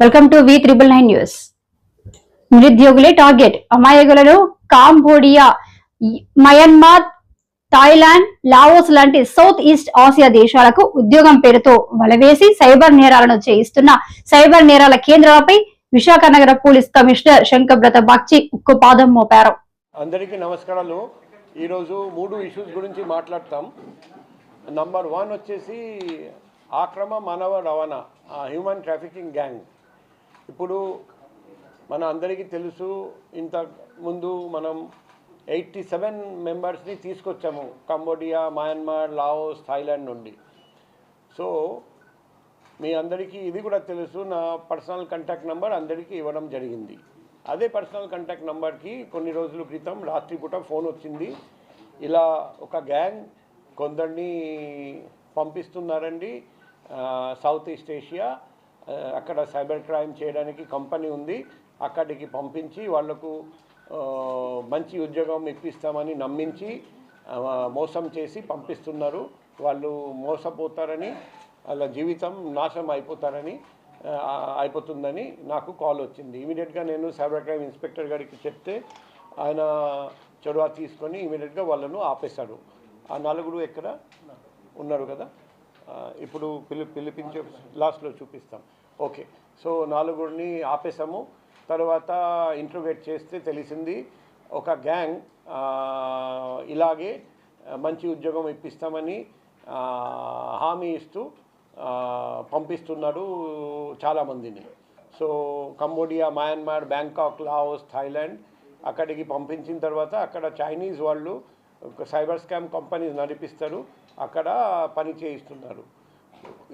Welcome to V triple nine news నిరుద్యోగులే target అమాయకులను Cambodia Myanmar Thailand Laos లాంటి south east Asia దేశాలకు ఉద్యోగం పేరుతో వలవేసి సైబర్ నేరాలను చేయిస్తున్న సైబర్ నేరాల కేంద్రాలపై విశాఖ నగర పోలీస్ కమిషనర్ శంకబ్రత బాక్చి ఉక్కుపాదం మోపారు. అందరికీ నమస్కారాలు. ఈరోజు మూడు ఇష్యూస్ గురించి మాట్లాడతాం. నంబర్ వన్ వచ్చేసి ఆక్రమ మానవ రవాణా హ్యూమన్ ట్రాఫికింగ్ గ్యాంగ్ ఇప్పుడు మన అందరికీ తెలుసు ఇంత ముందు మనం ఎయిటీ సెవెన్ మెంబర్స్ని తీసుకొచ్చాము కంబోడియా మయన్మార్ లావోస్ థాయిలాండ్ నుండి. సో మీ అందరికీ ఇది కూడా తెలుసు నా పర్సనల్ కాంటాక్ట్ నెంబర్ అందరికీ ఇవ్వడం జరిగింది. అదే పర్సనల్ కాంటాక్ట్ నెంబర్కి కొన్ని రోజుల క్రితం రాత్రిపూట ఫోన్ వచ్చింది. ఇలా ఒక గ్యాంగ్ కొందరిని పంపిస్తున్నారండి సౌత్ ఈస్ట్ ఏషియా అక్కడ సైబర్ క్రైమ్ చేయడానికి కంపెనీ ఉంది. అక్కడికి పంపించి వాళ్ళకు మంచి ఉద్యోగం ఇప్పిస్తామని నమ్మించి మోసం చేసి పంపిస్తున్నారు. వాళ్ళు మోసపోతారని వాళ్ళ జీవితం నాశనం అయిపోతారని అయిపోతుందని నాకు కాల్ వచ్చింది. ఇమీడియట్గా నేను సైబర్ క్రైమ్ ఇన్స్పెక్టర్ గారికి చెప్తే ఆయన చొరవ తీసుకొని ఇమీడియట్గా వాళ్ళను ఆపేశాడు ఆ నలుగురు ఎక్కడ? ఉన్నారు కదా? ఇప్పుడు పిలి పిలిపించే లాస్ట్లో చూపిస్తాం. ఓకే. సో నాలుగురిని ఆపేసాము తర్వాత ఇంటర్వ్యూట్ చేస్తే తెలిసింది ఒక గ్యాంగ్ ఇలాగే మంచి ఉద్యోగం ఇప్పిస్తామని హామీ ఇస్తూ పంపిస్తున్నాడు చాలామందిని. So Cambodia Myanmar Bangkok Laos Thailand అక్కడికి పంపించిన తర్వాత అక్కడ చైనీస్ వాళ్ళు సైబర్ స్కామ్ కంపెనీస్ నడిపిస్తారు అక్కడ పని చేయిస్తున్నారు.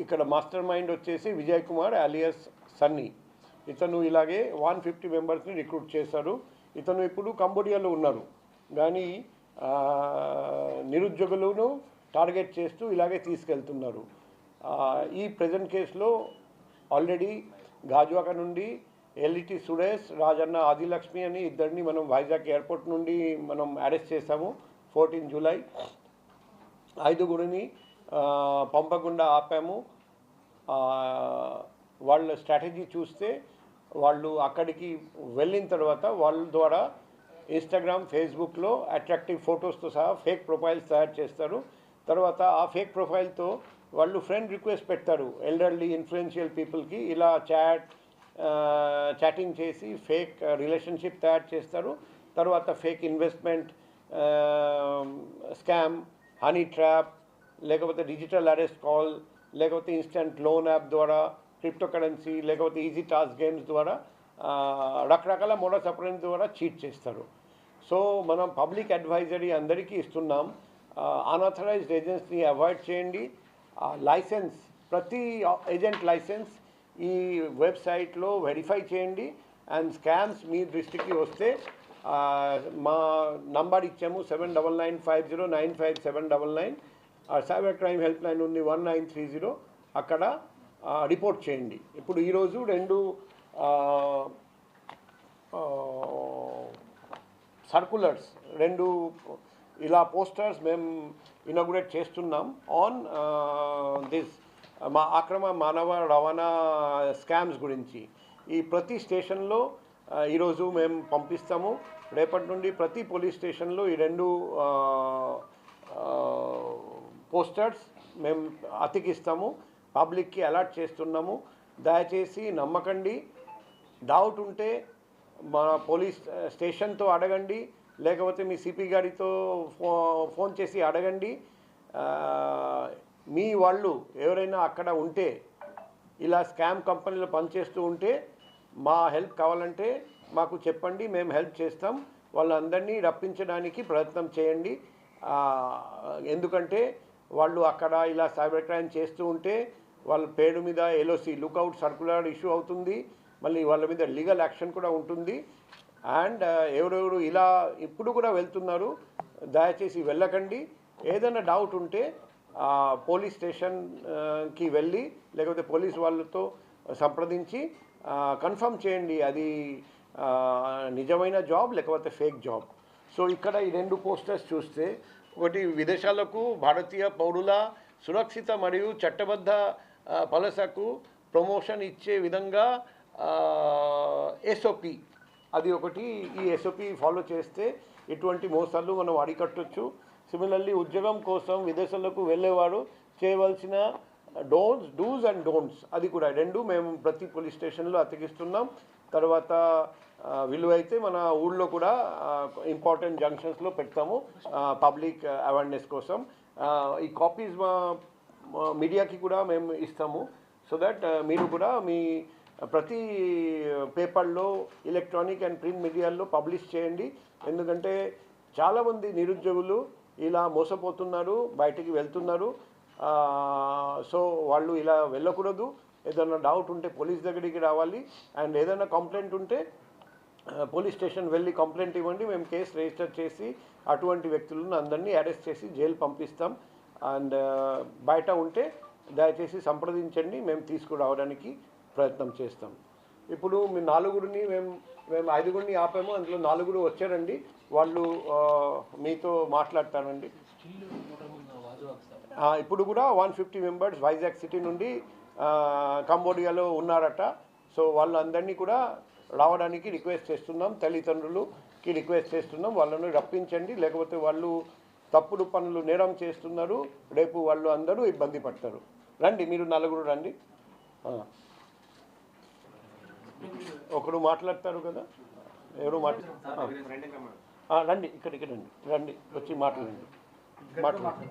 ఇక్కడ మాస్టర్ మైండ్ వచ్చేసి విజయ్ కుమార్ అలియస్ సన్నీ. ఇతను ఇలాగే వన్ ఫిఫ్టీ మెంబర్స్ని రిక్రూట్ చేశారు. ఇతను ఇప్పుడు కంబోడియాలో ఉన్నారు. కానీ నిరుద్యోగులను టార్గెట్ చేస్తూ ఇలాగే తీసుకెళ్తున్నారు. ఈ ప్రజెంట్ కేసులో ఆల్రెడీ గాజువాక నుండి ఎల్ఈటి సురేష్ రాజన్న ఆదిలక్ష్మి అని ఇద్దరిని మనం వైజాగ్ ఎయిర్పోర్ట్ నుండి మనం అరెస్ట్ చేశాము. Fourteen July. ఐదుగురిని పంపకుండా ఆపాము. వాళ్ళ స్ట్రాటజీ చూస్తే వాళ్ళు అక్కడికి వెళ్ళిన తర్వాత వాళ్ళ ద్వారా ఇన్స్టాగ్రామ్ ఫేస్బుక్లో అట్రాక్టివ్ ఫొటోస్తో సహా ఫేక్ ప్రొఫైల్స్ తయారు చేస్తారు. తర్వాత ఆ ఫేక్ ప్రొఫైల్తో వాళ్ళు ఫ్రెండ్ రిక్వెస్ట్ పెడతారు. ఎల్డర్లీ ఇన్ఫ్లుయెన్షియల్ పీపుల్కి ఇలా చాట్ చాటింగ్ చేసి ఫేక్ రిలేషన్షిప్ తయారు చేస్తారు. తర్వాత fake investment scam honey trap లేకపోతే డిజిటల్ అరెస్ట్ కాల్ లేకపోతే ఇన్స్టెంట్ లోన్ యాప్ ద్వారా క్రిప్టో కరెన్సీ లేకపోతే ఈజీ టాస్క్ గేమ్స్ ద్వారా రకరకాల మోడల్స్ అప్రెన్స్ ద్వారా చీట్ చేస్తారు. సో మనం పబ్లిక్ అడ్వైజరీ అందరికీ ఇస్తున్నాం. అన్ఆథరైజ్డ్ ఏజెంట్స్ని అవాయిడ్ చేయండి. లైసెన్స్ ప్రతి ఏజెంట్ లైసెన్స్ ఈ వెబ్సైట్లో వెరిఫై చేయండి. అండ్ స్కామ్స్ మీ దృష్టికి వస్తే మా నంబర్ ఇచ్చాము seven double nine five zero nine five seven double nine. Cyber crime help line ఉంది వన్ నైన్ త్రీ జీరో. అక్కడ రిపోర్ట్ చేయండి. ఇప్పుడు ఈరోజు రెండు సర్కులర్స్ రెండు ఇలా పోస్టర్స్ మేము ఇనాగ్రేట్ చేస్తున్నాం ఆన్ దిస్ మా అక్రమ మానవ రవాణా స్కామ్స్ గురించి. ఈ ప్రతి స్టేషన్లో ఈరోజు మేము పంపిస్తాము. రేపటి నుండి ప్రతి పోలీస్ స్టేషన్లో ఈ రెండు పోస్టర్స్ మేము అతికిస్తాము పబ్లిక్కి అలర్ట్ చేస్తున్నాము. దయచేసి నమ్మకండి. డౌట్ ఉంటే మా పోలీస్ స్టేషన్తో అడగండి. లేకపోతే మీ సిపి గారితో ఫో ఫోన్ చేసి అడగండి. మీ వాళ్ళు ఎవరైనా అక్కడ ఉంటే ఇలా స్కామ్ కంపెనీలో పనిచేస్తూ ఉంటే మా హెల్ప్ కావాలంటే మాకు చెప్పండి మేము హెల్ప్ చేస్తాం. వాళ్ళందరినీ రప్పించడానికి ప్రయత్నం చేయండి. ఎందుకంటే వాళ్ళు అక్కడ ఇలా సైబర్ క్రైమ్ చేస్తూ ఉంటే వాళ్ళ పేరు మీద ఎల్ఓసి లుకౌట్ సర్కులర్ ఇష్యూ అవుతుంది. మళ్ళీ వాళ్ళ మీద లీగల్ యాక్షన్ కూడా ఉంటుంది. అండ్ ఎవరెవరు ఇలా ఇప్పుడు కూడా వెళ్తున్నారు దయచేసి వెళ్ళకండి. ఏదైనా డౌట్ ఉంటే పోలీస్ స్టేషన్కి వెళ్ళి లేకపోతే పోలీస్ వాళ్ళతో సంప్రదించి కన్ఫర్మ్ చేయండి. అది నిజమైన జాబ్ లేకపోతే ఫేక్ జాబ్. సో ఇక్కడ ఈ రెండు పోస్టర్స్ చూస్తే ఒకటి విదేశాలకు భారతీయ పౌరుల సురక్షిత మరియు చట్టబద్ధ పలసకు ప్రమోషన్ ఇచ్చే విధంగా ఎస్ఓపి అది ఒకటి ఈ ఎస్ఓపి ఫాలో చేస్తే ఇటువంటి మోసాలు మనం అరికట్టొచ్చు. సిమిలర్లీ ఉద్యోగం కోసం విదేశాలకు వెళ్ళేవారు చేయవలసిన డోన్స్ డూస్ అండ్ డోంట్స్ అది కూడా రెండు మేము ప్రతి పోలీస్ స్టేషన్లో అతికిస్తున్నాం. తర్వాత విలువ విలువైతే మన ఊళ్ళో కూడా ఇంపార్టెంట్ జంక్షన్స్లో పెడతాము పబ్లిక్ అవేర్నెస్ కోసం. ఈ కాపీస్ మా మీడియాకి కూడా మేము ఇస్తాము. సో దట్ మీరు కూడా మీ ప్రతి పేపర్లో ఎలక్ట్రానిక్ అండ్ ప్రింట్ మీడియాల్లో పబ్లిష్ చేయండి. ఎందుకంటే చాలామంది నిరుద్యోగులు ఇలా మోసపోతున్నారు బయటికి వెళ్తున్నారు. సో వాళ్ళు ఇలా వెళ్ళకూడదు. ఏదైనా డౌట్ ఉంటే పోలీస్ దగ్గరికి రావాలి. అండ్ ఏదైనా కంప్లైంట్ ఉంటే పోలీస్ స్టేషన్ వెళ్ళి కంప్లైంట్ ఇవ్వండి. మేము కేసు రిజిస్టర్ చేసి అటువంటి వ్యక్తులను అందరినీ అరెస్ట్ చేసి జైలు పంపిస్తాం. అండ్ బయట ఉంటే దయచేసి సంప్రదించండి. మేము తీసుకురావడానికి ప్రయత్నం చేస్తాం. ఇప్పుడు మీ నాలుగురిని మేము మేము ఐదుగురిని ఆపాము. అందులో నాలుగురు వచ్చారండి. వాళ్ళు మీతో మాట్లాడతారండి. ఇప్పుడు కూడా one fifty members Vizag city నుండి కంబోడియాలో ఉన్నారట. సో వాళ్ళందరినీ కూడా రావడానికి రిక్వెస్ట్ చేస్తున్నాం తల్లిదండ్రులుకి రిక్వెస్ట్ చేస్తున్నాం వాళ్ళని రప్పించండి. లేకపోతే వాళ్ళు తప్పుడు పనులు నేరం చేస్తున్నారు. రేపు వాళ్ళు అందరూ ఇబ్బంది పడతారు. రండి మీరు నలుగురు రండి. ఒకరు మాట్లాడతారు కదా? ఎవరు మాట్లా? రండి ఇక్కడికి రండి. రండి వచ్చి మాట్లాడండి. మాట్లాడండి.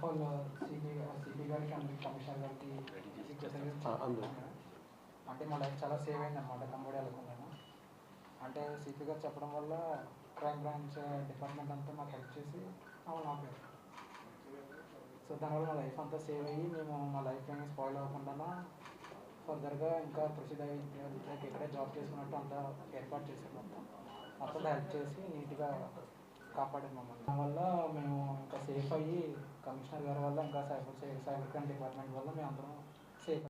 ఆల్ సిపి సిపి గారికి అండ్ కమిషనర్ గారికి. అంటే మా లైఫ్ చాలా సేవ్ అయింది అనమాట కంబోడియాలో నేను అంటే సిపి గారు చెప్పడం వల్ల క్రైమ్ బ్రాంచ్ డిపార్ట్మెంట్ అంతా మాకు హెల్ప్ చేసి అవును ఆపారు సో దానివల్ల మా లైఫ్ అంతా సేవ్ అయ్యి మేము మా లైఫ్ ఏమి స్పాయిల్ అవ్వకుండా ఫర్దర్గా ఇంకా ప్రొసీడ్ అయ్యి లైక్ ఇక్కడే జాబ్ చేసుకున్నట్టు అంతా ఏర్పాటు చేసాం మొత్తం మొత్తం హెల్ప్ చేసి నీట్గా కాపాడారు మమ్మల్ని. దానివల్ల మేము ఇంకా సేఫ్ అయ్యి కమిషనర్ గారి వల్ల ఇంకా సైబర్ సైబర్ క్రైమ్ డిపార్ట్మెంట్ వల్ల మేము అందరం